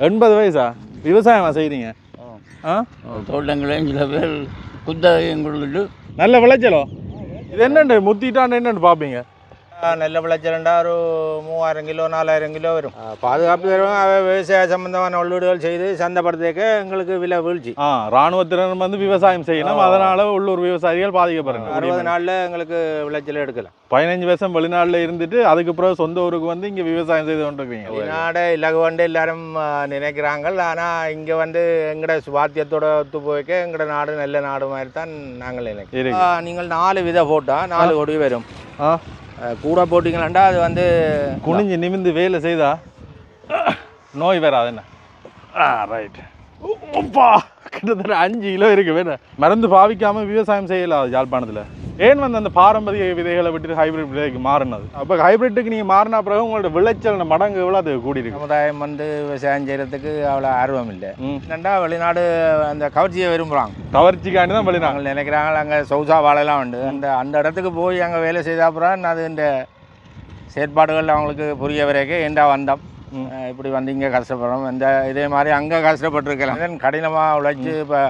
எண்பது வயசா? விவசாயமா செய்கிறீங்க ஆ. தோட்டங்களையும் சில பேர் குத்தகையும் கொடுத்துட்டு நல்ல விளைச்சலோ? இது என்னண்டு? முத்திட்டான்னு என்னன்னு பார்ப்பீங்க நெல்லை விளைச்சிருந்தா ஒரு மூவாயிரம் கிலோ நாலாயிரம் கிலோ வரும் பாதுகாப்பு விவசாய சம்பந்தமான உள்ளூடுகள் செய்து சந்தைப்படுத்தேக்க எங்களுக்கு விலை வீழ்ச்சி ஆ ராணுவத்தினர் வந்து விவசாயம் செய்யணும் அதனால உள்ளூர் விவசாயிகள் பாதிக்கப்படுறாங்க அறுபது நாளில் எங்களுக்கு விளைச்சல் எடுக்கலாம் பதினஞ்சு வருஷம் வெளிநாட்டில் இருந்துட்டு அதுக்கு பிறகு சொந்த ஊருக்கு வந்து இங்கே விவசாயம் செய்து கொண்டிருக்கீங்க வெளிநாடு இலகுவண்டு எல்லாரும் நினைக்கிறாங்க ஆனால் இங்கே வந்து எங்களோட சுவாத்தியத்தோட ஒத்து போய்க்க எங்களோட நாடு நல்ல நாடு மாதிரி தான் நாங்கள் நினைக்கிறோம் நீங்கள் நாலு விதை போட்டால் நாலு கொடி வரும் ஆ கூட போட்டிங்களா அது வந்து குனிஞ்சு நிமிந்து வேலை செய்தா? நோய் வராது என்ன? ஆ ரைட் கிட்டத்தட்ட அஞ்சு கிலோ இருக்கு வேணும் மருந்து பாவிக்காம விவசாயம் செய்யலாம் யாழ்ப்பாணத்தில் ஏன் வந்து அந்த பாரம்பரிய விதைகளை விட்டுட்டு ஹைபிரிட் விதைக்கு மாறினது? அப்போ ஹைபிரிட்டுக்கு நீங்கள் மாறின பிறகு உங்களோட விளைச்சல் மடங்கு எவ்வளோ அது கூடி இருக்கு? சமுதாயம் வந்து விவசாயம் செய்யறதுக்கு அவ்வளோ ஆர்வம் இல்லை. என்னண்டா வெளிநாடு அந்த கவர்ச்சியை விரும்புகிறாங்க கவர்ச்சிக்காண்டி தான் நாங்கள் நினைக்கிறாங்க அங்கே சௌசா வாழைலாம் உண்டு. அந்த அந்த இடத்துக்கு போய் அங்கே வேலை செய்த அப்புறம் அது இந்த செயற்பாடுகள் அவங்களுக்கு புரிய வரைக்கும் ஏண்டா வந்தோம்? இப்படி வந்து இங்கே கஷ்டப்படுறோம். இந்த இதே மாதிரி அங்கே கஷ்டப்பட்டுருக்கலாம். கடினமாக உழைச்சி இப்போ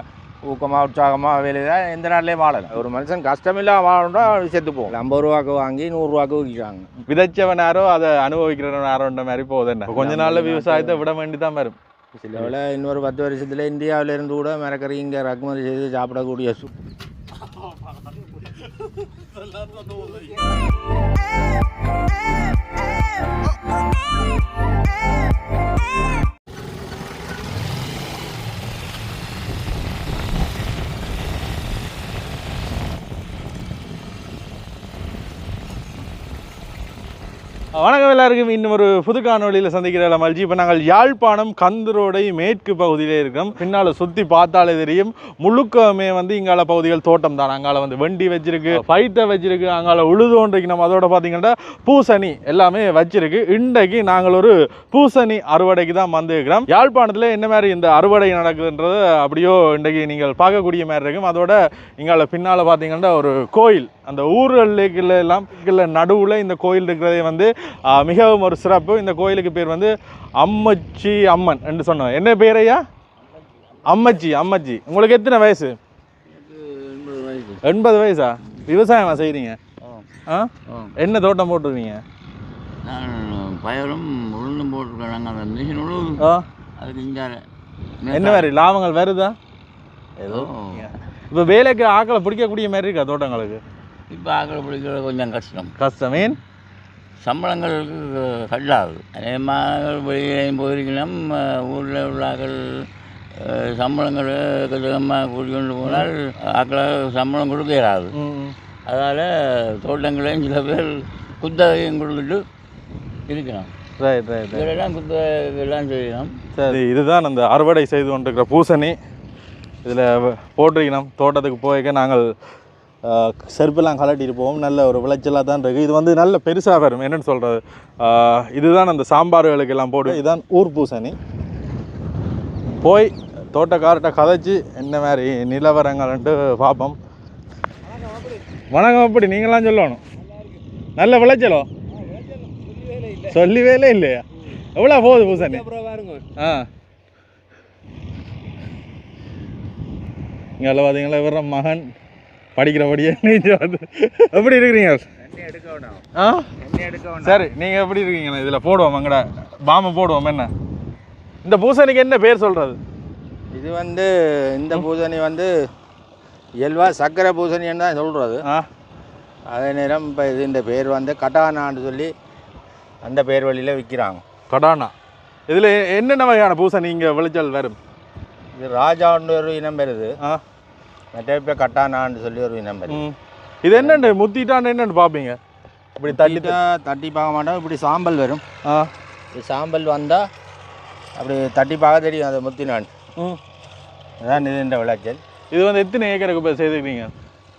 ஊக்கமாக உற்சாகமாக வேலை தான் எந்த நாட்டிலையும் வாழலாம் ஒரு மனுஷன் கஷ்டமில்லாம வாழணும்னா செத்து போகும். ஐம்பது ரூபாக்கு வாங்கி நூறுரூவாக்கு விற்கிறாங்க. விதைச்சவன் யாரோ அதை அனுபவிக்கிறவன் யாரோன்ற மாதிரி போகுது என்ன? கொஞ்ச நாள்ல விவசாயத்தை விட வேண்டி தான் வரும் சில வேளை இன்னொரு பத்து வருஷத்தில் இந்தியாவில இருந்து கூட மிரக்கறி இங்கே இறக்குமதி செய்து சாப்பிடக்கூடிய சூ வணக்கம் எல்லாருக்கும். இன்னும் ஒரு புது காணொலியில் சந்திக்கிற மல்ஜி இப்போ நாங்கள் யாழ்ப்பாணம் கந்தரோடை மேற்கு பகுதியிலே இருக்கிறோம் பின்னால் சுற்றி பார்த்தாலே தெரியும். முழுக்கமே வந்து இங்கால பகுதிகள் தோட்டம் தான். அங்கால வந்து வண்டி வச்சிருக்கு பைட்டை வச்சிருக்கு அங்கால உழுதோன்றைக்கு நம்ம அதோட பார்த்தீங்கன்னா பூசணி எல்லாமே வச்சிருக்கு. இன்றைக்கு நாங்கள் ஒரு பூசணி அறுவடைக்கு தான் வந்துருக்கிறோம். யாழ்ப்பாணத்தில் என்ன மாதிரி இந்த அறுவடை நடக்குதுன்றது அப்படியோ இன்றைக்கு நீங்கள் பார்க்கக்கூடிய மாதிரி இருக்கும். அதோட இங்கால பின்னால் பார்த்தீங்கன்னா ஒரு கோயில் அந்த ஊர்களுக்குள்ள எல்லாம் நடுவில் இந்த கோயில் இருக்கிறதே வந்து மிகவும் ஒரு சிறப்பு. இந்த கோயிலுக்கு பேர் வந்து அம்மச்சி அம்மன் என்று சொன்னோம். என்ன பேர் ஐயா? அம்மச்சி அம்மச்சி. உங்களுக்கு எத்தனை வயசு? எண்பது வயசா? விவசாயமா செய்கிறீங்க ஆ? என்ன தோட்டம் போட்டிருக்கீங்க? நான் பயரும் உளுந்தும் அந்த மிஷின் அதுக்கு இங்கே என்ன மாதிரி லாபங்கள் வருதா? ஏதோ இப்போ வேலைக்கு ஆக்களை பிடிக்கக்கூடிய மாதிரி இருக்கா தோட்டங்களுக்கு? இப்போ ஆக்கள் பிடிக்கிறது கொஞ்சம் கஷ்டம் கஷ்டம் ஏன் சம்பளங்களுக்கு கல்லாது அதேமாக வெளியிலையும் போயிருக்கணும் ஊரில் உள்ள ஆக்கள் சம்பளங்கள் கச்சிதமாக கூட்டி கொண்டு போனால் ஆக்களை சம்பளம் கொடுக்க இயலாது. அதனால் தோட்டங்களையும் சில பேர் குத்தகையும் கொடுத்துட்டு இருக்கணும் இதெல்லாம் குத்தகைலாம் செய்யணும் சரி இதுதான் அந்த அறுவடை செய்து கொண்டிருக்கிற பூசணி இதில் போட்டிருக்கணும் தோட்டத்துக்கு போய்க்க நாங்கள் செருப்பெல்லாம் கலட்டிட்டு போவோம். நல்ல ஒரு விளைச்சலாக தான் இருக்குது இது வந்து நல்ல பெருசாக வரும். என்னன்னு சொல்கிறது இதுதான் அந்த சாம்பார்களுக்கு எல்லாம் போடு. இதுதான் ஊர் பூசணி போய் தோட்டக்கார்ட்ட கதைச்சி என்ன மாதிரி நிலவரங்கள்ன்ட்டு பார்ப்போம் வணக்கம் அப்படி நீங்களாம் சொல்லணும். நல்ல விளைச்சலோ? சொல்லி வேலை இல்லையா? எவ்வளோ போகுது பூசணி? ஆ. இங்கே பார்த்தீங்களா இவர மகன். படிக்கிறபடியே நீங்கள் வந்து எப்படி இருக்கிறீங்க? ஆ? சரி நீங்கள் எப்படி இருக்கீங்க? இதில் போடுவோம் அங்கட பாம்பு போடுவோம் என்ன? இந்த பூசணிக்கு என்ன பேர் சொல்கிறது இது வந்து இந்த பூசணி வந்து இயல்பா சர்க்கரை பூசணின்னு தான் சொல்கிறது ஆ? அதே நேரம் இப்போ இது இந்த பேர் வந்து கட்டானான்னு சொல்லி அந்த பேர் வழியில் விற்கிறாங்க கடானா. இதில் என்னென்ன வகையான பூசணி இங்கே விளைச்சல் வரும்? இது ராஜான்னு ஒரு இனம் பெறுது ஆ? மற்ற இப்போ கட்டானான்னு சொல்லி ஒரு இனம் ம். இது என்னண்டு? முத்திட்டான்னு என்னன்னு பார்ப்பீங்க இப்படி தட்டி தட்டி பார்க்க மாட்டோம். இப்படி சாம்பல் வரும். ஆ. இது சாம்பல் வந்தால் அப்படி தட்டி பார்க்க தெரியும் அதை முத்தினான் ம். அதான் இது இந்த விளைச்சல் இது வந்து எத்தனை ஏக்கருக்கு இப்போ செய்திருக்கீங்க?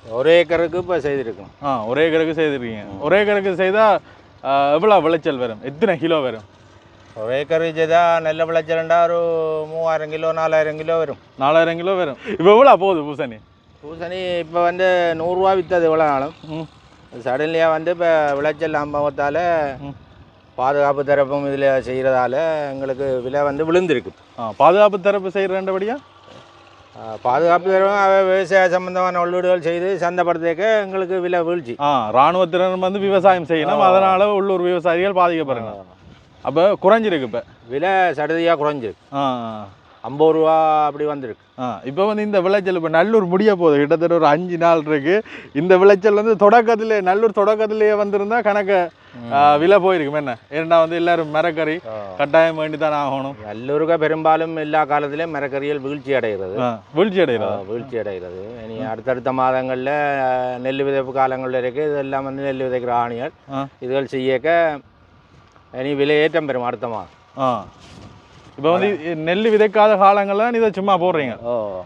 ஒரு ஏக்கருக்கு இப்போ செய்திருக்கோம் ஆ ஒரு ஏக்கருக்கு செய்திருக்கீங்க. ஒரு ஏக்கருக்கு செய்தால் எவ்வளோ விளைச்சல் வரும்? எத்தனை கிலோ வரும்? ஏக்கர் செய்தால் நல்ல விளைச்சல்ண்டா ஒரு மூவாயிரம் கிலோ நாலாயிரம் கிலோ வரும் நாலாயிரம் கிலோ வரும் இப்போ எவ்வளோ போகுது பூசணி பூசணி இப்போ வந்து நூறுரூவா விற்றது இவ்வளோ நாளும் ம் சடன்லியாக வந்து இப்போ விளைச்சல் அம்பவத்தால். பாதுகாப்பு தரப்பும் இதில் செய்கிறதால எங்களுக்கு விலை வந்து விழுந்திருக்கு ஆ பாதுகாப்பு தரப்பு செய்கிறேன்றபடியா ஆ, பாதுகாப்பு தரப்பும் அவ விவசாய சம்பந்தமான உள்ளீடுகள் செய்து சந்தைப்படுத்திக்க எங்களுக்கு விலை வீழ்ச்சி ஆ இராணுவத்தினர் வந்து விவசாயம் செய்யணும் அதனால உள்ளூர் விவசாயிகள் பாதிக்கப்படுங்க அப்போ குறைஞ்சிருக்கு இப்போ. விலை சடுதியாக குறைஞ்சிருக்கு. ஐம்பது ரூபா அப்படி வந்திருக்கு. ஆ இப்போ வந்து இந்த விளைச்சல் இப்போ நல்லூர் முடிய போகுது. கிட்டத்தட்ட ஒரு அஞ்சு நாள் இருக்கு. இந்த விளைச்சல் வந்து தொடக்கத்திலே நல்லூர் தொடக்கத்திலேயே வந்திருந்தா கணக்கு விலை போயிருக்கும். என்ன? ஏன்னா வந்து எல்லாரும் மரக்கறி கட்டாயம் வேண்டி தான் ஆகணும். நல்லூருக்க பெரும்பாலும் எல்லா காலத்திலையும் மரக்கறிகள் வீழ்ச்சி அடைகிறது. வீழ்ச்சி அடைகிறதா? வீழ்ச்சி அடைகிறது. இனி அடுத்தடுத்த மாதங்களில் நெல் விதைப்பு காலங்களில் இருக்குது இதெல்லாம் வந்து நெல் விதைக்கிற ஆணிகள். இதுகள் செய்யக்க இனி விலை ஏற்றம் பெறும் அடுத்த மாதம். ஆ. இப்போ வந்து நெல் விதைக்காத காலங்கள்லாம் இதை சும்மா போடுறீங்க.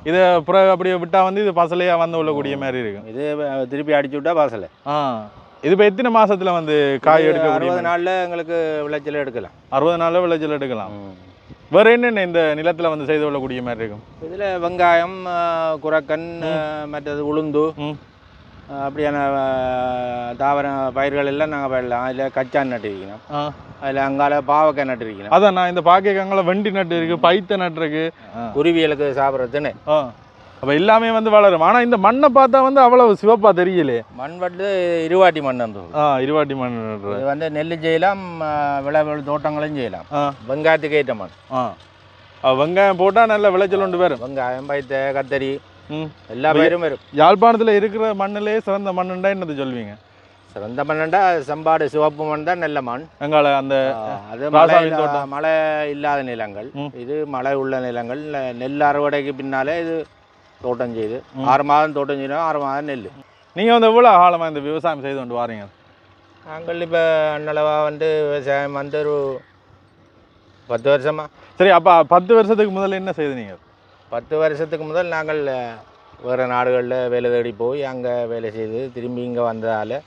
இதை பிறகு அப்படியே விட்டா வந்து இது பசலையா வந்து உள்ளக்கூடிய மாதிரி இருக்கும். இது திருப்பி அடிச்சு விட்டா பாசல. ஆ. இது இப்போ எத்தனை மாசத்துல வந்து காய் எடுக்க அறுபது நாளில் எங்களுக்கு விளைச்சல் எடுக்கலாம். அறுபது நாள்ல விளைச்சல் எடுக்கலாம். வேற என்னென்ன இந்த நிலத்துல வந்து செய்து கொள்ளக்கூடிய மாதிரி இருக்கும்? இதில் வெங்காயம் குரக்கன் மற்றது உளுந்து அப்படியான தாவர பயிர்கள் எல்லாம் நாங்கள் பயிரலாம் அதில் கச்சான் நட்டிருக்கணும் அதில் அங்கால பாவக்காய் நட்டிருக்கணும் அதான் நான் இந்த பாக்கியக்காங்கள வெண்டி நட்டு இருக்கு பைத்த நட்டு இருக்கு. குருவிகளுக்கு சாப்பிட்றதுன்னு. அப்ப எல்லாமே வந்து வளரும். ஆனா இந்த மண்ணை பார்த்தா வந்து அவ்வளவு சிவப்பா தெரியலையே மண் வந்து இருவாட்டி மண் அந்த ஆ இருவாட்டி மண். இது வந்து நெல் செய்யலாம் அஹ், விளைபொருள் தோட்டங்களும் செய்யலாம். வெங்காயத்துக்கு ஏற்ற மண். ஆ. வெங்காயம் போட்டா நல்ல விளைச்சல் உண்டு வரும் வெங்காயம் பைத்த கத்தரி எல்லா பயிரும் வரும். யாழ்ப்பாணத்துல இருக்கிற மண்ணிலே சிறந்த மண்ணுண்டா என்னது சொல்வீங்க? சிறந்த மண்ணுண்டா சம்பாடு சிவப்பு மண் தான் நல்ல மண். எங்கால அந்த அது மழை. மழை இல்லாத நிலங்கள். இது மழை உள்ள நிலங்கள். நெல் அறுவடைக்கு பின்னாலே இது தோட்டம் செய்து. ஆறு மாதம் தோட்டம் செய்யணும் ஆறு மாதம் நெல். நீங்க வந்து எவ்வளவு காலமா இந்த விவசாயம் செய்து கொண்டு வாரீங்க? நாங்கள் இப்போ அன்னளவா வந்து விவசாயம் வந்து ஒரு பத்து வருஷமா. சரி அப்ப பத்து வருஷத்துக்கு முதல்ல என்ன செய்து நீங்க? பத்து வருஷத்துக்கு முதல் நாங்கள் வேறு நாடுகளில் வேலை தேடி போய் அங்கே வேலை செய்து திரும்பி இங்கே வந்ததால்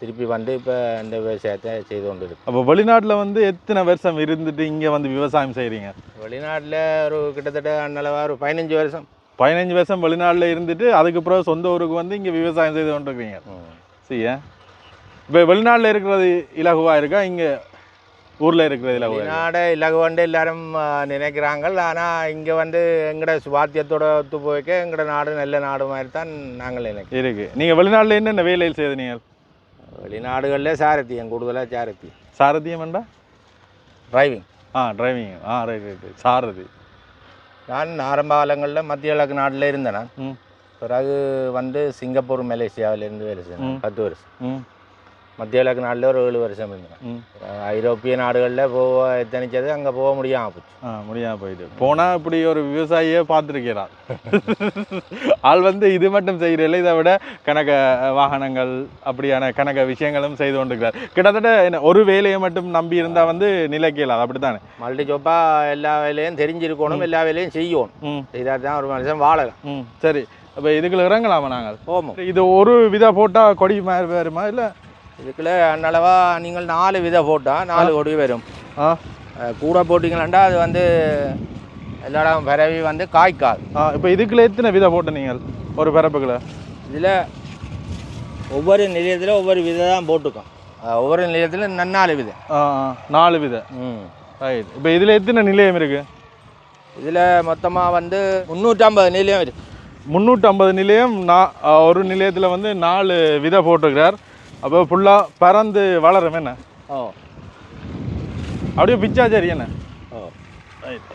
திருப்பி வந்து இப்போ இந்த விவசாயத்தை செய்து கொண்டு இருக்கோம் அப்ப வெளிநாட்டுல வந்து எத்தனை வருஷம் இருந்துட்டு இங்க வந்து விவசாயம் செய்றீங்க? வெளிநாட்டில் ஒரு கிட்டத்தட்ட அன்னளவா ஒரு பதினஞ்சு வருஷம். பதினஞ்சு வருஷம் வெளிநாட்டுல இருந்துட்டு அதுக்கு பிறகு சொந்த ஊருக்கு வந்து இங்க விவசாயம் செய்து கொண்டு இருக்கீங்க சரியா? இப்போ வெளிநாட்டுல இருக்கிறது இலகுவா இருக்கா? இங்க ஊர்ல இருக்கிறது இலகுவா இருக்கா? வெளிநாடு இலகுவண்டு எல்லாரும் நினைக்கிறாங்க ஆனால் இங்கே வந்து எங்கட சுவாத்தியத்தோட ஒத்து போய்க்க எங்கட நாடு நல்ல நாடு மாதிரி தான் நாங்கள் நினைக்கிறோம். இருக்கு. நீங்க வெளிநாட்டுல என்னென்ன வேலையில் செய்து நீங்கள் வெளிநாடுகளில் சாரத்தியம் கூடுதலாக சாரத்தியம். சாரதியம் வேண்டா டிரைவிங் ஆ டிரைவிங் ஆ ரைட் ரைட் சாரதி. நான் ஆரம்ப காலங்களில் மத்திய கிழக்கு நாட்டில் இருந்தேன் பிறகு வந்து சிங்கப்பூர் மலேசியாவிலேருந்து வேலை செய்தேன் பத்து வருஷம். ம். மத்திய கிழக்கு நாட்டில் ஒரு ஏழு வருஷம் இருந்தேன் ஐரோப்பிய நாடுகளில் போக எத்தனிச்சது அங்கே போக முடியாமல் போச்சு ஆ முடியாம போயிட்டு போனா இப்படி ஒரு விவசாயியே பார்த்துருக்கிறா ஆள் வந்து இது மட்டும் செய்கிறதில்ல இதை விட கணக்க வாகனங்கள் அப்படியான கணக்க விஷயங்களும் செய்து கொண்டிருக்கிறார் கிட்டத்தட்ட என்ன ஒரு வேலையை மட்டும் நம்பி இருந்தா வந்து நிலைக்கலாது அப்படித்தானே மல்டி ஜோப்பாக எல்லா வேலையும் தெரிஞ்சிருக்கணும் எல்லா வேலையும் செய்யணும் இதாக தான் ஒரு மனுஷன் வாழலாம் ம் சரி அப்போ இதுக்குள்ள இறங்கலாமா நாங்கள் இது ஒரு விதா போட்டா கொடி மாதிரி வருமா இல்லை இதுக்குள்ள அன்னளவா நீங்கள் நாலு விதை போட்டால் நாலு கொடி வரும். கூட போட்டிங்களா அது வந்து எல்லா இடம் பரவி வந்து காய்க்காது. ஆ இப்போ இதுக்குள்ள எத்தனை விதை போட்ட நீங்கள்? ஒரு பிறப்புக்குள்ள இதில் ஒவ்வொரு நிலையத்தில் ஒவ்வொரு விதை தான் போட்டுக்கோம் ஒவ்வொரு நிலையத்தில் நன்னாலு விதை. ஆ ஆ, நாலு விதை. ம். ரைட். இப்போ இதில் எத்தனை நிலையம் இருக்கு? இதில் மொத்தமாக வந்து முந்நூற்றம்பது நிலையம் இருக்கு. முந்நூற்றம்பது நிலையம் நான் ஒரு நிலையத்தில் வந்து நாலு விதை போட்டிருக்கிறார். அப்போ ஃபுல்லாக பறந்து வளரும் என்ன? ஓ அப்படியே பிச்சா சரி என்ன? ஓ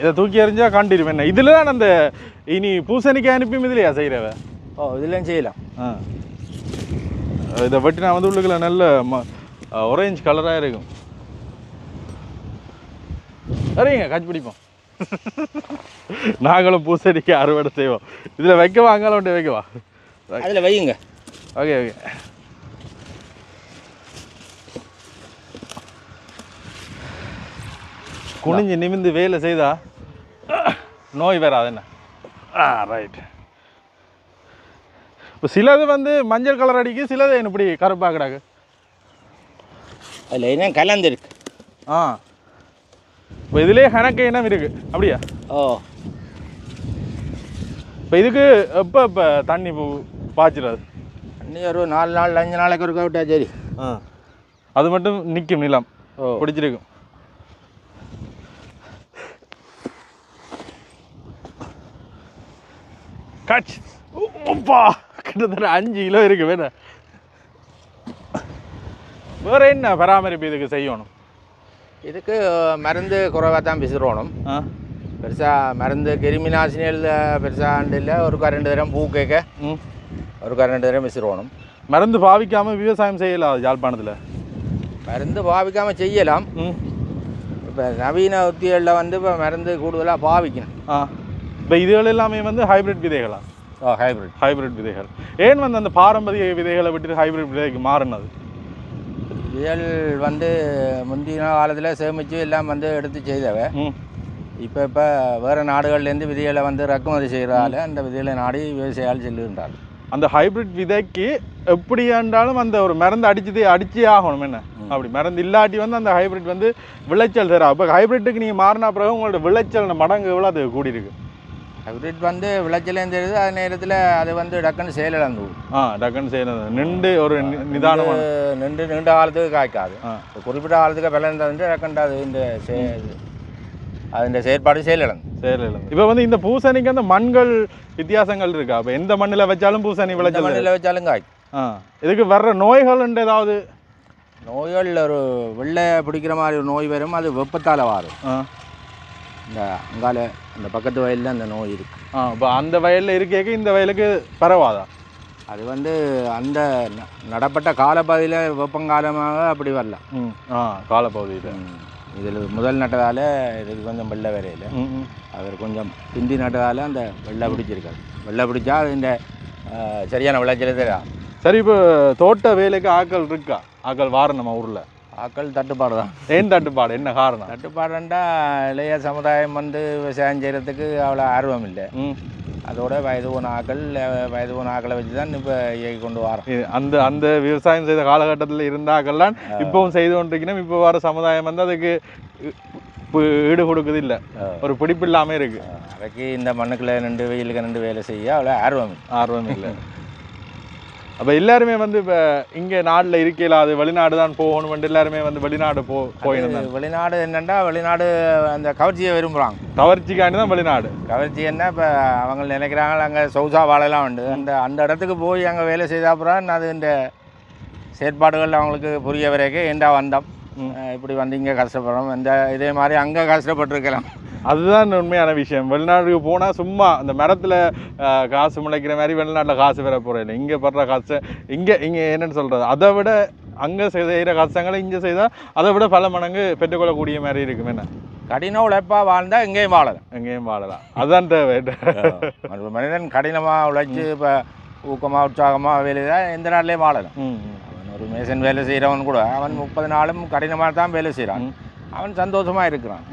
இதை தூக்கி எறிஞ்சா காண்டிரும் என்ன? இதில் தான் அந்த இனி பூசணிக்காய் அனுப்பியும் இதுலையா செய்கிறவ ஓ இதுலையும் செய்யலாம். ஆ. இதை வெட்டினா வந்து உள்ளுக்குள்ள நல்ல ஒரேஞ்ச் கலராக இருக்கும். சரிங்க காட்சி பிடிப்போம். நாங்களும் பூசணிக்காய் அறுவடை செய்வோம். இதில் வைக்கவா அங்கால ஒன்று வைக்கவா? அதில் வையுங்க. ஓகே ஓகே குனிஞ்சு நிமிந்து வேலை செய்தா? நோய் வராது என்ன? ஆ ரைட் இப்போ சிலது வந்து மஞ்சள் கலர் அடிக்கு சிலது இப்படி கருப்பாக கிடக்கு? அதில் என்ன கலந்துருக்கு ஆ. இப்போ இதுலேயே கணக்கு இனம் இருக்கு. அப்படியா? ஓ. இப்போ இதுக்கு எப்போ இப்போ தண்ணி பூ- பாய்ச்சுறது? இன்னும் ஒரு நாலு நாள் அஞ்சு நாளைக்கு ஒருக்கா விட்டா சரி. ஆ. அது மட்டும் நிற்கும் நிலம். ஓ. பிடிச்சிருக்கும். கச் அப்பா கிட்டத்தட்ட அஞ்சு கிலோ இருக்கு வேற வேற என்ன பராமரிப்பு இதுக்கு செய்யணும்? இதுக்கு மருந்து குறைவாக தான் பிசுறணும் பெருசாக மருந்து கிருமி நாசினிகள் பெருசாக இல்லை. ஒரு ரெண்டு தரம் பூ கேட்க ஒரு ரெண்டு தரம் பிசுறணும் மருந்து பாவிக்காம விவசாயம் செய்யலாம் யாழ்ப்பாணத்தில்? மருந்து பாவிக்காமல் செய்யலாம். இப்போ நவீன உத்திகளில் வந்து இப்போ மருந்து கூடுதலாக பாவிக்கணும். ஆ. இப்போ இதுகள் எல்லாமே வந்து ஹைபிரிட் விதைகளா? ஹைப்ரிட் ஹைபிரிட் விதைகள். ஏன் வந்து அந்த பாரம்பரிய விதைகளை விட்டு ஹைபிரிட் விதைக்கு மாறினது? வியல் வந்து முந்தின காலத்தில் சேமித்து எல்லாம் வந்து எடுத்து செய்தவ. இப்போ இப்போ வேறு நாடுகள்லேருந்து விதைகளை வந்து இறக்குமதி செய்கிறதால அந்த விதைகளை நாடி விவசாயிகள் செல்லுகின்றார் அந்த ஹைபிரிட் விதைக்கு எப்படி இருந்தாலும் அந்த ஒரு மருந்து அடிச்சதே அடிச்சே ஆகணும் என்ன? அப்படி மருந்து இல்லாட்டி வந்து அந்த ஹைபிரிட் வந்து விளைச்சல் தரும் அப்போ ஹைபிரிட்டுக்கு நீங்கள் மாறின பிறகு உங்களோட விளைச்சல் மடங்கு எவ்வளோ அது கூடியிருக்கு? ஹைப்ரிட் வந்து விளைச்சலையும் தெரியுது அது நேரத்தில் அது வந்து டக்குன்னு செயலிழந்து ஆ டக்குன்னு செயலிழந்து நின்று ஒரு நிதானமான நின்று நீண்ட காலத்துக்கு காய்க்காது. குறிப்பிட்ட காலத்துக்கு விளையாண்டது டக்குன்னு அது இந்த அதன் செயற்பாடு செயலிழந்து செயலிழந்து இப்போ வந்து இந்த பூசணிக்கு அந்த மண்கள் வித்தியாசங்கள் இருக்கா? இப்போ எந்த மண்ணில் வச்சாலும் பூசணி விளைச்சல் மண்ணில் வச்சாலும் காய். ஆ. இதுக்கு வர்ற நோய்கள் ஏதாவது? நோய்கள் ஒரு வெள்ளை பிடிக்கிற மாதிரி ஒரு நோய் வரும் அது வெப்பத்தால் வரும். இந்த அங்கால இந்த பக்கத்து வயலில் அந்த நோய் இருக்குது ஆ இப்போ அந்த வயலில் இருக்கேக்கு இந்த வயலுக்கு பரவாதா? அது வந்து அந்த நடப்பட்ட காலப்பகுதியில் வெப்பங்காலமாக அப்படி வரலாம் ம் ஆ காலப்பகுதியில். இதில் முதல் நட்டதால் இதுக்கு கொஞ்சம் வெள்ளை வரையில். அவர் கொஞ்சம் பிந்தி நட்டதால் அந்த வெள்ளை பிடிச்சிருக்காது வெள்ளை பிடிச்சா அது இந்த சரியான விளைச்சல் தராது. சரி இப்போ தோட்ட வேலைக்கு ஆட்கள் இருக்கா? ஆட்கள் வார நம்ம ஊரில்? ஆக்கள் தட்டுப்பாடு தான். ஏன் தட்டுப்பாடு? என்ன காரணம்? தட்டுப்பாடுண்டா இளைய சமுதாயம் வந்து விவசாயம் செய்கிறதுக்கு அவ்வளோ ஆர்வம் இல்லை. ம். அதோட வயது போன ஆக்கள் வயது போன ஆக்களை வச்சு தான் இப்போ இயக்கி கொண்டு வரோம் அந்த அந்த விவசாயம் செய்த காலகட்டத்தில் இருந்தாக்கெல்லாம் இப்பவும் செய்து கொண்டிருக்கணும். இப்போ வர சமுதாயம் வந்து அதுக்கு ஈடு கொடுக்குது இல்லை. ஒரு பிடிப்பு இல்லாமல் இருக்கு. அதுக்கு இந்த மண்ணுக்குள்ள நின்று வெயிலுக்கு நின்று வேலை செய்ய அவ்வளோ ஆர்வம். ஆர்வம் இல்லை. அப்போ எல்லாருமே வந்து இப்போ இங்கே நாட்டில் இருக்கல அது வெளிநாடு தான் போகணும் எல்லாருமே வந்து வெளிநாடு போ அது வெளிநாடு என்னண்டா? வெளிநாடு அந்த கவர்ச்சியை விரும்புகிறாங்க கவர்ச்சிக்காண்டி தான் வெளிநாடு. கவர்ச்சி என்ன? இப்போ அவங்க நினைக்கிறாங்க அங்கே சௌசா வாழைலாம் உண்டு. அந்த அந்த இடத்துக்கு போய் அங்கே வேலை செய்த அப்புறம் அது இந்த செயற்பாடுகள் அவங்களுக்கு புரிய வரைக்கும் ஏண்டா வந்தோம்? இப்படி வந்தீங்க கஷ்டப்படுறோம். இந்த இதே மாதிரி அங்கே கஷ்டப்பட்டிருக்கலாம். அதுதான் உண்மையான விஷயம். வெளிநாட்டுக்கு போனால் சும்மா அந்த மரத்தில் காசு முளைக்கிற மாதிரி வெளிநாட்டில் காசு பெற போகிறோம் இல்லை இங்கே படுற காசு இங்கே இங்கே என்னன்னு சொல்கிறது அதை விட அங்கே செய்கிற கஷ்டங்களை இங்கே செய்தால் அதை விட பல மடங்கு பெற்றுக்கொள்ளக்கூடிய மாதிரி இருக்கும். என்ன? கடின உழைப்பாக வாழ்ந்தால் எங்கேயும் வாழலாம். எங்கேயும் வாழலாம். அதுதான் தேவை. மனிதன் கடினமாக உழைச்சி இப்போ ஊக்கமாக உற்சாகமாக வேலை தான் எந்த நாட்டிலையும் வாழலாம். அவன் ஒரு மேசன் வேலை செய்கிறவன் கூட அவன் முப்பது நாளும் கடினமாக தான் வேலை செய்கிறான். அவன் சந்தோஷமாக இருக்கிறான்.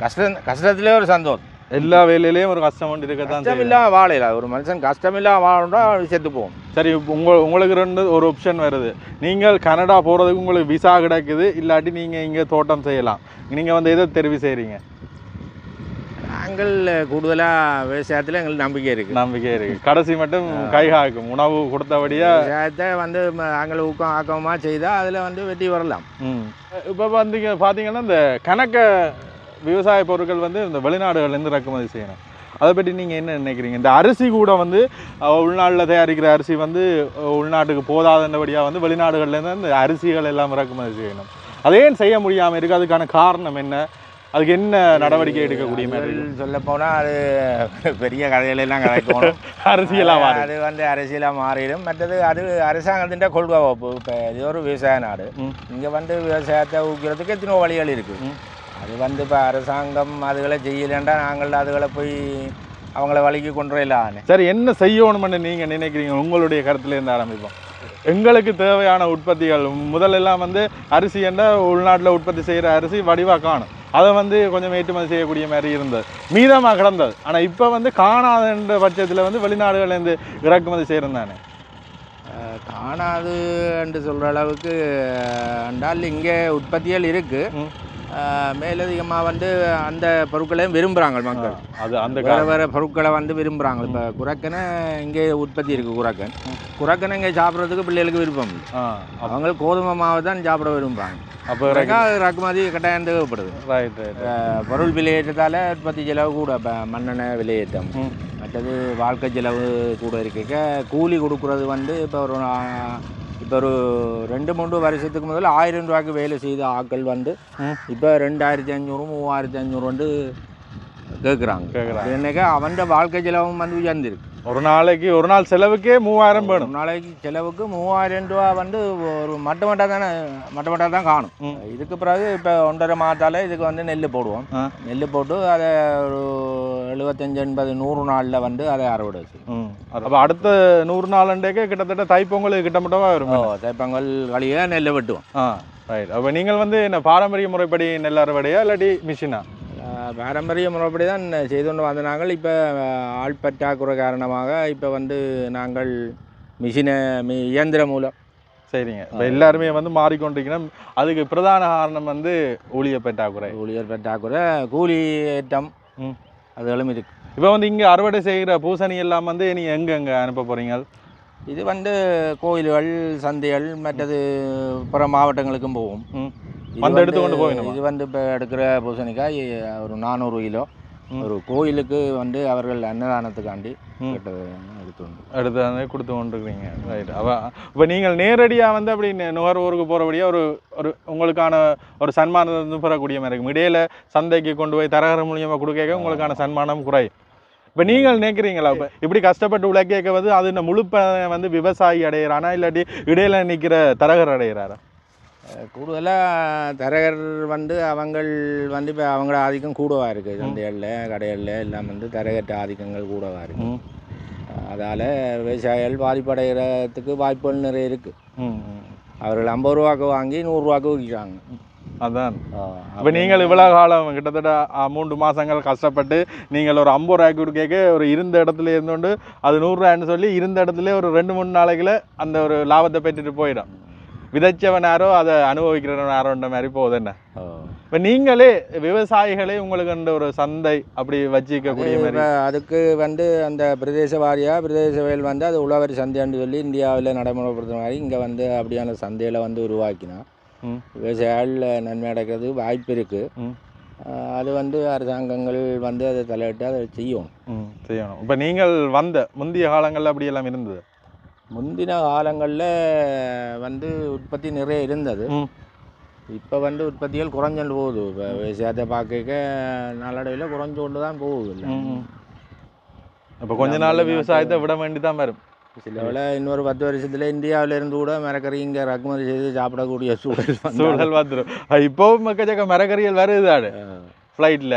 கஷ்டம் கஷ்டத்திலே ஒரு சந்தோஷம் எல்லா வேலையிலையும் ஒரு கஷ்டம் கஷ்டம் செய்யும் இல்லாமல் வாழலாம் ஒரு மனுஷன் கஷ்டம் இல்லாமல் வாழணும்னா செத்து போகும் சரி இப்போ உங்க உங்களுக்கு ரெண்டு ஒரு ஆப்ஷன் வருது நீங்கள் கனடா போகிறதுக்கு உங்களுக்கு விசா கிடைக்குது இல்லாட்டி நீங்கள் இங்கே தோட்டம் செய்யலாம் நீங்கள் வந்து எதை தெரிவு செய்கிறீங்க நாங்கள் கூடுதலாக விவசாயத்தில் எங்களுக்கு நம்பிக்கை இருக்குது நம்பிக்கை இருக்கு கடைசி மட்டும் கை காக்கும் உணவு கொடுத்தபடியா விவசாயத்தை வந்து நாங்கள் ஊக்கம் ஆக்கமாக செய்தால் அதில் வந்து வெற்றி வரலாம் இப்போ வந்து பார்த்தீங்கன்னா இந்த கணக்க விவசாய பொருட்கள் வந்து இந்த வெளிநாடுகள்லேருந்து இறக்குமதி செய்யணும். அதை பற்றி நீங்கள் என்ன நினைக்கிறீங்க? இந்த அரிசி கூட வந்து உள்நாட்டில் தயாரிக்கிற அரிசி வந்து உள்நாட்டுக்கு போதாதபடியாக வந்து வெளிநாடுகள்லேருந்து இந்த அரிசிகள் எல்லாம் இறக்குமதி செய்யணும். அதை ஏன் செய்ய முடியாமல் இருக்குது அதுக்கான காரணம் என்ன? அதுக்கு என்ன நடவடிக்கை எடுக்கக்கூடிய மாதிரி? சொல்ல போனால் அது பெரிய கதைகளெல்லாம் கதைக்கணும் அரசியலாக அது வந்து அரசியலாக மாறிடும். மற்றது அது அரசாங்கத்தின் கொள்கை வகுப்பு. இப்போ இது ஒரு விவசாய நாடு. இங்கே வந்து விவசாயத்தை ஊக்கிறதுக்கு எத்தனை வழிகள் இருக்குது. அது வந்து இப்போ அரசாங்கம் அதுகளை செய்யலைண்டா நாங்கள் அதுகளை போய் அவங்கள வழிக்கு கொண்டு வரலான்னு சரி என்ன செய்யணும்னு நீங்கள் நினைக்கிறீங்க? உங்களுடைய கருத்துலேருந்து ஆரம்பிப்போம். எங்களுக்கு தேவையான உற்பத்திகள் முதல்லலாம் வந்து அரிசி என்ன உள்நாட்டில் உற்பத்தி செய்கிற அரிசி வடிவாக காணும். அதை வந்து கொஞ்சம் ஏற்றுமதி செய்யக்கூடிய மாதிரி இருந்தது. மீதமாக கிடந்தது. ஆனால் இப்போ வந்து காணாதுன்ற பட்சத்தில் வந்து வெளிநாடுகள்லேருந்து இறக்குமதி செய்கிறதானே அஹ், காணாது என்று சொல்கிற அளவுக்கு என்றால் இங்கே உற்பத்திகள் இருக்குது மேலதிகமாக வந்து அந்த பொருட்களையும் விரும்புகிறாங்க மக்கள். அது அந்த வேறு வேறு பொருட்களை வந்து விரும்புகிறாங்க இப்போ குரக்கனை இங்கே உற்பத்தி இருக்குது குரக்கன் குரக்கனை இங்கே சாப்பிட்றதுக்கு பிள்ளைகளுக்கு விருப்பம் அவங்க கோதுமை மாவு தான் சாப்பிட விரும்புகிறாங்க அப்போ இறக்குமதி கட்டாயம் தேவைப்படுது. பொருள் விலையேற்றத்தால் உற்பத்தி செலவு கூட இப்போ மண்ணெண்ணெய் விலையேற்றம். மற்றது வாழ்க்கை செலவு கூட இருக்க கூலி கொடுக்குறது வந்து இப்போ ஒரு இப்போ ஒரு ரெண்டு மூணு வருஷத்துக்கு முதல்ல ஆயிரம் ரூபாய்க்கு வேலை செய்த ஆட்கள் வந்து. இப்போ ரெண்டாயிரத்தி அஞ்சூறு மூவாயிரத்தி அஞ்சூறு வந்து கேட்குறாங்க கேட்குறாங்க என்னக்கா அவன் வாழ்க்கை செலவும் வந்து உயர்ந்திருக்கு. ஒரு நாளைக்கு ஒரு நாள் செலவுக்கே மூவாயிரம் ஒரு வேணும். நாளைக்கு செலவுக்கு மூவாயிரம் ரூபா வந்து ஒரு மட்ட மட்டா தானே மட்ட மட்டா தான் காணும். இதுக்கு பிறகு இப்போ ஒன்றரை மாதத்தால் இதுக்கு வந்து நெல் போடுவோம். நெல் போட்டு அதை ஒரு எழுபத்தஞ்சு எண்பது நூறு நாளில் வந்து அதை அறுவடை ம். அப்போ அடுத்த நூறு நாளண்டேக்கே கிட்டத்தட்ட தைப்பொங்கல் கிட்டமட்டமாக வரும் தைப்பொங்கல் கழிய நெல்லை வெட்டுவோம். ரைட் அப்போ நீங்கள் வந்து என்ன பாரம்பரிய முறைப்படி நெல் அறுவடையா இல்லாட்டி மிஷினா பாரம்பரிய முறைப்படி தான் செய்து கொண்டு வந்த நாங்கள். இப்போ ஆள் பற்றாக்குறை காரணமாக இப்போ வந்து நாங்கள் மிஷினை மி இயந்திர மூலம். சரிங்க. இப்போ எல்லாருமே வந்து மாறிக்கொண்டிருக்கணும். அதுக்கு பிரதான காரணம் வந்து ஊழிய பற்றாக்குறை. ஊழியர் பற்றாக்குறை கூலி ஏற்றம். அதுகளும் இருக்கு. இப்போ வந்து இங்கே அறுவடை செய்கிற பூசணி எல்லாம் வந்து நீ எங்கே எங்கே அனுப்ப போகிறீங்க இது வந்து கோயில்கள் சந்தைகள் மற்றது பிற மாவட்டங்களுக்கும் போகும். வந்து எடுத்து வந்து- கொண்டு போகணுமா? இது வந்து இப்போ எடுக்கிற பூசணிக்காய் ஒரு நானூறு கிலோ. ஒரு கோயிலுக்கு வந்து அவர்கள் அன்னதானத்துக்காண்டி எடுத்து வந்து எடுத்து வந்து கொடுத்து கொண்டிருக்கிறீங்க ரைட் அவ இப்போ நீங்கள் நேரடியாக வந்து அப்படி நுகர்வோருக்கு போகிறபடியாக ஒரு ஒரு உங்களுக்கான ஒரு சன்மானம் வந்து பெறக்கூடிய மாதிரி இருக்கும். இடையில சந்தைக்கு கொண்டு போய் தரகர் மூலியமாக கொடுக்க உங்களுக்கான சன்மானம் குறை இப்போ நீங்கள் நினைக்கிறீங்களா? இப்போ இப்படி கஷ்டப்பட்டு உழைக்க வந்து அது இந்த முழுப்ப வந்து விவசாயி அடையிறானா? இல்லாட்டி இடையில நிற்கிற தரகர் அடையிறாரா? கூடுதலாக தரகர் வந்து அவங்கள் வந்து இப்போ அவங்களோட ஆதிக்கம் கூடவாக இருக்குது சந்தைகளில் கடைகளில் எல்லாம் வந்து தரகற்ற ஆதிக்கங்கள் கூடவாக இருக்குது அதால் விவசாயிகள் பாதிப்படைகிறதுக்கு வாய்ப்புகள் நிறைய இருக்குது. அவர்கள் ஐம்பது ரூபாக்கு வாங்கி நூறுரூவாக்கு விற்கிறாங்க. அதான். இப்போ நீங்கள் இவ்வளோ காலம் கிட்டத்தட்ட மூன்று மாதங்கள் கஷ்டப்பட்டு நீங்கள் ஒரு ஐம்பது ரூபாய்க்கு கொடுக்க ஒரு இருந்த இடத்துல இருந்தோண்டு அது நூறுரூவான்னு சொல்லி இருந்த இடத்துல ஒரு ரெண்டு மூணு நாளைக்குள்ள அந்த ஒரு லாபத்தை பெற்றுட்டு போயிடும். விதைச்சவன் யாரோ அதை அனுபவிக்கிறவன் யாரோன்ற மாதிரி போகுது என்ன. இப்போ நீங்களே விவசாயிகளே உங்களுக்கு அந்த ஒரு சந்தை அப்படி வச்சிக்கக்கூடிய மாதிரி. அதுக்கு வந்து அந்த பிரதேச வாரியாக பிரதேச வயல் வந்து அது உழவர் சந்தைன்னு சொல்லி இந்தியாவில் நடைமுறைப்படுத்துற மாதிரி இங்கே வந்து அப்படியான சந்தையில் வந்து உருவாக்கினா விவசாயிகள் நன்மை அடைக்கிறதுக்கு வாய்ப்பு இருக்குது அது வந்து அரசாங்கங்கள் வந்து அதை தலையிட்டு அதை செய்யும். செய்யணும். இப்போ நீங்கள் வந்த முந்தைய காலங்களில் அப்படி எல்லாம் இருந்தது? முந்தின காலங்களில் வந்து உற்பத்தி நிறைய இருந்தது. இப்போ வந்து உற்பத்திகள் குறைஞ்சு போகுது. இப்போ விவசாயத்தை பார்க்க நாளடைவில் குறைஞ்சு கொண்டு தான் போகுது. இப்போ கொஞ்ச நாள்ல விவசாயத்தை விட வேண்டி தான் வரும். சில வேளை இன்னொரு பத்து வருஷத்துல இந்தியாவில இருந்து கூட மரக்கறி இங்கே இறக்குமதி செய்து சாப்பிடக்கூடிய சூழல் சூழல் வந்துடும் இப்போவும் மக்கச்சக்க மரக்கறிகள் வருதாடு ஃப்ளைட்டில்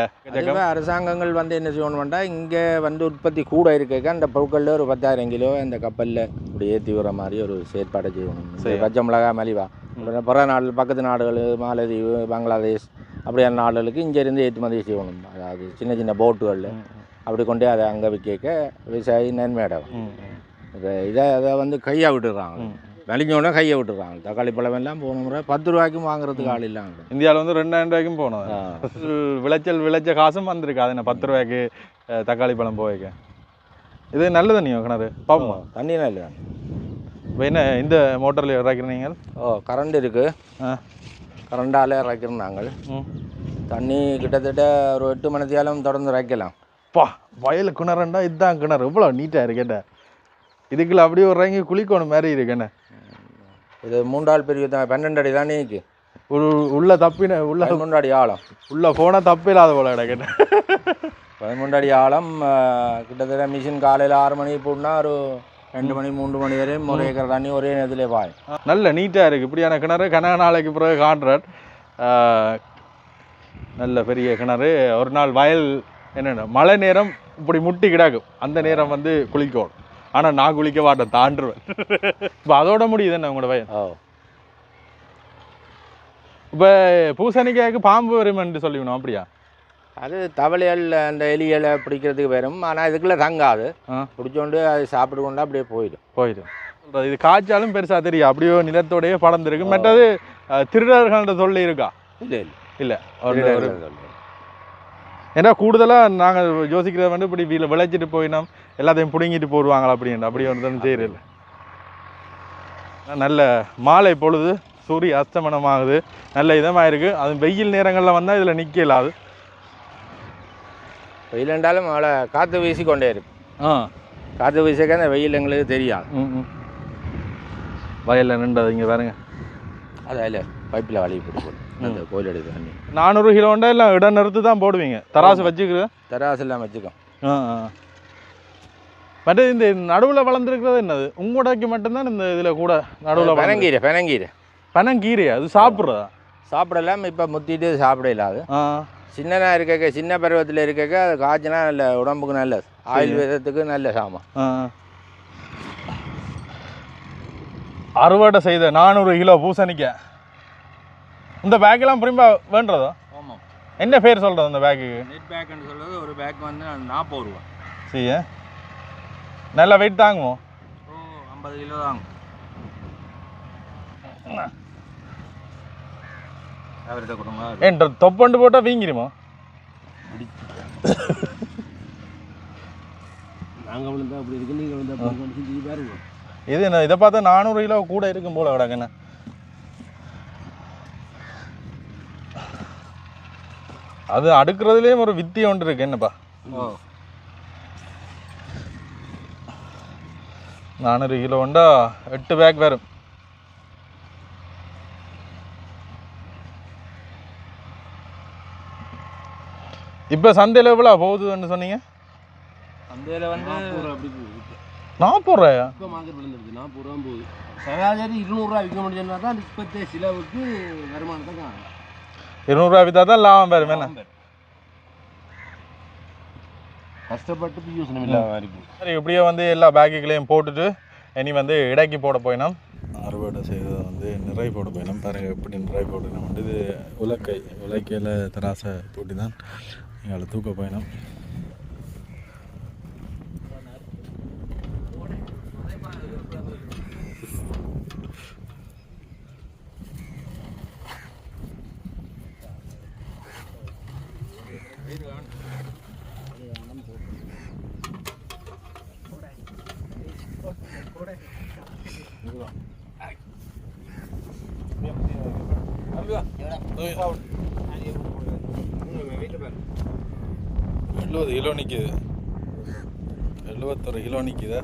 அரசாங்கங்கள் வந்து என்ன செய்யணும்னா இங்கே வந்து உற்பத்தி கூட இருக்க அந்த பொருட்களில் ஒரு பத்தாயிரம் கிலோ அந்த கப்பலில் இப்படி ஏற்றி விடுற மாதிரி ஒரு செயற்பாடை செய்யணும். பச்சை மிளகா மலிவா. உடனே பிற நாடு பக்கத்து நாடுகள் மாலதீவு பங்களாதேஷ் அப்படியான நாடுகளுக்கு இங்கேருந்து ஏற்றுமதி செய்யணும். அதாவது சின்ன சின்ன போட்டுகளில் அப்படி கொண்டே அதை அங்கே விற்க விவசாயி நன்மையிடம் இதை இதை அதை வந்து கையை விட்டுடுறாங்க. விளைஞ்சோடனே கையை விட்டுறாங்க தக்காளி பழம் எல்லாம் போன முறை பத்து ரூபாய்க்கும் வாங்குறதுக்கு ஆள் இல்லாங்க இந்தியாவில் வந்து ரெண்டாயிரம் ரூபாய்க்கும் போனோம் விளைச்சல் விளைச்ச காசும் வந்திருக்கு. அது என்ன பத்து ரூபாய்க்கு தக்காளி பழம் போய்க்க இது நல்லது நீ கிணறு? பாப்போம்? தண்ணி நல்ல இப்போ என்ன இந்த மோட்டரில் இறக்கிறீங்க ஓ கரண்ட் இருக்குது கரண்டால் இறக்கிறோம் நாங்கள். தண்ணி கிட்டத்தட்ட ஒரு எட்டு மணி தேலம் தொடர்ந்து இறக்கலாம். பா வயல் கிணறுண்டா இதுதான் கிணறு. இவ்வளோ நீட்டாக இருக்கேட்ட இதுக்குள்ள அப்படியே ஒரு இறங்கி குளிக்கணும் மாதிரி இருக்கேண்ணே இது மூன்றாள் பெரிய பன்னெண்டு அடி தான் ஒரு உள்ள தப்பின உள்ள பதிமூன்று அடி ஆழம். உள்ள போனால் தப்பே இல்லாத போல கிடக்கேட்டேன் பதிமூன்று அடி ஆழம் கிட்டத்தட்ட மிஷின் காலையில் ஆறு மணிக்கு போட்டுனா ஒரு ரெண்டு மணி மூன்று மணி வரையும் ஒரு ஏக்கர் தண்ணி ஒரே நேரத்திலே பாயும். நல்ல நீட்டாக இருக்குது இப்படியான கிணறு கன நாளைக்கு பிறகு காண்றாட் நல்ல பெரிய கிணறு. ஒரு நாள் வயல் என்னென்ன மழை நேரம் இப்படி முட்டி கிடக்கும். அந்த நேரம் வந்து குளிக்கணும். ஆனால் நான் குளிக்க மாட்டேன் தாண்டுருவேன். இப்போ அதோட முடியுது என்ன உங்களோட ஓ. இப்போ பூசணிக்காய்க்கு பாம்பு வருமென்று சொல்லிக்கணும் அப்படியா? அது தவளைகள் அந்த எலிகளை பிடிக்கிறதுக்கு வரும். ஆனால் இதுக்குள்ளே தங்காது. பிடிச்சோண்டு அது சாப்பிட்டு கொண்டு அப்படியே போயிடும். போயிடும். இது காய்ச்சாலும் பெருசாக தெரியும் அப்படியோ நிலத்தோடயே படர்ந்துருக்கு மற்றது திருடர்கள்ன்ற சொல்லி இருக்கா இல்லை இல்லை. இல்லை ஒரு ஒரு திருடர்கள் இல்லை. ஏன்னா கூடுதலாக நாங்கள் யோசிக்கிறத வந்து இப்படி வீல விளைச்சிட்டு போயினோம் எல்லாத்தையும் பிடுங்கிட்டு போடுவாங்களா அப்படின்னு அப்படி ஒன்று செய்யறதில்ல நல்ல மாலை பொழுது சூரிய அஸ்தமனம் ஆகுது நல்ல இதமாக இருக்குது அது வெயில் நேரங்களில் வந்தால் இதில் நிற்கலாது வெயில் என்றாலும் அவளை காற்று வீசி கொண்டே இருக்கும் ஆ. காற்று வீசிக்க அந்த வெயில் எங்களுக்கு தெரியாது. ம் ம். வயலில் நின்றது இங்கே பாருங்க. அது அதில் பைப்பில் வழி போட்டு அந்த கோயில் எடுத்து தண்ணி. நானூறு கிலோண்டா இல்லை இடம் நிறுத்து தான் போடுவீங்க. தராசு வச்சுக்கிறேன் தராசு எல்லாம் வச்சுக்கோ ஆ ஆ. மற்ற இந்த நடுவில் வளர்ந்துருக்கிறது என்னது? உங்களோடக்கு மட்டும்தான் இந்த இதில் கூட நடுவில் பெனங்கீரை பெனங்கீரை. பனங்கீரையா? அது சாப்பிட்றதா? சாப்பிடலாம் இப்போ முத்திட்டு சாப்பிட இல்லாது. சின்னனா இருக்க சின்ன பருவத்தில் இருக்க அது காய்ச்சினா நல்ல உடம்புக்கு நல்லது ஆயுர்வேதத்துக்கு நல்ல சாமான். அறுவடை செய்த நானூறு கிலோ பூசணிக்காய். இந்த பேக்கெல்லாம் திரும்ப வேண்டதா ஆமாம் என்ன பேர் சொல்கிறது அந்த பேக்குக்கு? நெட் பேக்குன்னு சொல்கிறது ஒரு பேக் வந்து நாற்பது ரூபா. சரி நல்லா வெயிட் தாங்குவோம் ஓ ஐம்பது கிலோ தாங்க அவர்கிட்ட கொடுங்க ஏன் தொப்பண்டு போட்டால் வீங்கிருமா நாங்கள் விழுந்தா அப்படி இருக்கு நீங்கள் விழுந்தா அப்படி பாருங்க இது என்ன இதை பார்த்தா நானூறு கிலோ கூட இருக்கும் போல கிடக்குண்ணே அது அடுக்கிறதுலேயும் ஒரு வித்தியை ஒன்று இருக்கு. என்னப்பா? ஓ. நானூறு கிலோ உண்டா? எட்டு பேக் வரும். இப்போ சந்தையில் எவ்வளோ போகுதுன்னு சொன்னீங்க? அந்த வந்து நாற்பது ரூபாயா? இப்போ மார்க்கெட் விழுந்துருக்கு நாற்பது ரூபா போகுது. சராசரி இருநூறுவா விற்க முடியும்னா தான் இப்போத்தைய செலவுக்கு வருமானத்தை காணும் இருநூறுவா விற்றா தான் லாபம் வரும் என்ன கஷ்டப்பட்டு இருக்கும் சரி இப்படியே வந்து எல்லா பேக்குகளையும் போட்டுட்டு இனி வந்து இடைக்கு போட போயினோம் அறுவடை செய்ததை வந்து நிறை போட போயினோம் பாருங்க எப்படி நிறை போடணும் வந்து இது உலக்கை உலக்கையில் தராசை தூட்டி தான் எங்களை தூக்க போயினோம் எழுபது கிலோ நிற்கிது எழுபத்தொரு கிலோ நிற்கிது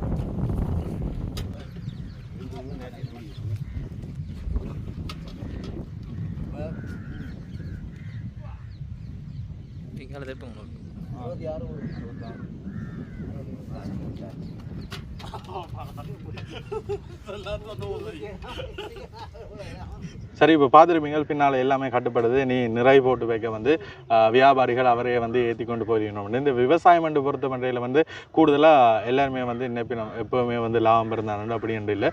சரி இப்போ பார்த்துருப்பீங்கள் பின்னால் எல்லாமே கட்டுப்படுது. நீ நிறை போட்டு வைக்க வந்து வியாபாரிகள் அவரையே வந்து ஏற்றி கொண்டு போயிடணும் இந்த விவசாயம் என்று பொறுத்த மண்டையில் வந்து கூடுதலாக எல்லாருமே வந்து நினைப்பினோம் எப்போவுமே வந்து லாபம் இருந்தாங்க அப்படின்ற இல்லை.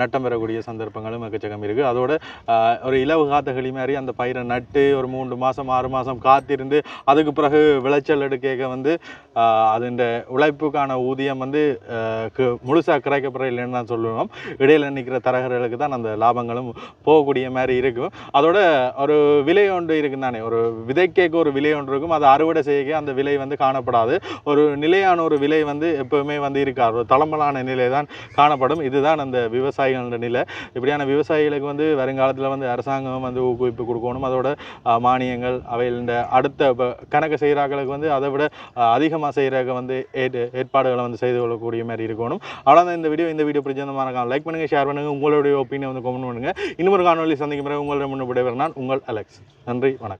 நட்டம் பெறக்கூடிய சந்தர்ப்பங்களும் எக்கச்சக்கம் இருக்குது அதோட ஒரு இலவு காத்தகளி மாதிரி அந்த பயிரை நட்டு ஒரு மூன்று மாதம் ஆறு மாதம் காத்திருந்து அதுக்கு பிறகு விளைச்சல் எடுக்க வந்து அதுண்ட உழைப்புக்கான ஊதியம் வந்து முழுசாக கிடைக்கப்பட இல்லைன்னு தான் சொல்லுவோம். இடையில நிற்கிற தரகர்களுக்கு தான் அந்த லாபங்களும் போகக்கூடிய மாதிரி இருக்கும். அதோட ஒரு விலை ஒன்று இருக்கும் தானே. ஒரு விதைக்கேக்கு ஒரு விலை ஒன்று இருக்கும். அதை அறுவடை செய்ய அந்த விலை வந்து காணப்படாது. ஒரு நிலையான ஒரு விலை வந்து எப்பவுமே வந்து இருக்காது. ஒரு தளம்பலான நிலை தான் காணப்படும். இதுதான் அந்த விவசாயிகளோட நிலை. இப்படியான விவசாயிகளுக்கு வந்து வருங்காலத்தில் வந்து அரசாங்கம் வந்து ஊக்குவிப்பு கொடுக்கணும். அதோட மானியங்கள் அவையில் அடுத்த கணக்கு செய்கிறாக்களுக்கு வந்து அதை விட அதிகமாக செய்கிறாக்க வந்து ஏற்று ஏற்பாடுகளை வந்து செய்து கொள்ளக்கூடிய மாதிரி இருக்கணும். அவ்வளோதான் இந்த வீடியோ. இந்த வீடியோ பிடிச்சிருந்தமாக லைக் பண்ணுங்கள் ஷேர் பண்ணுங்கள் உங்களுடைய ஒப்பீனியன் வந்து கமெண்ட் பண்ணுங்கள் இன்னொரு காணொலி சந்திக்கும் பிறகு உங்களுடைய முன்னுடைய நான் உங்கள் அலெக்ஸ். நன்றி வணக்கம்.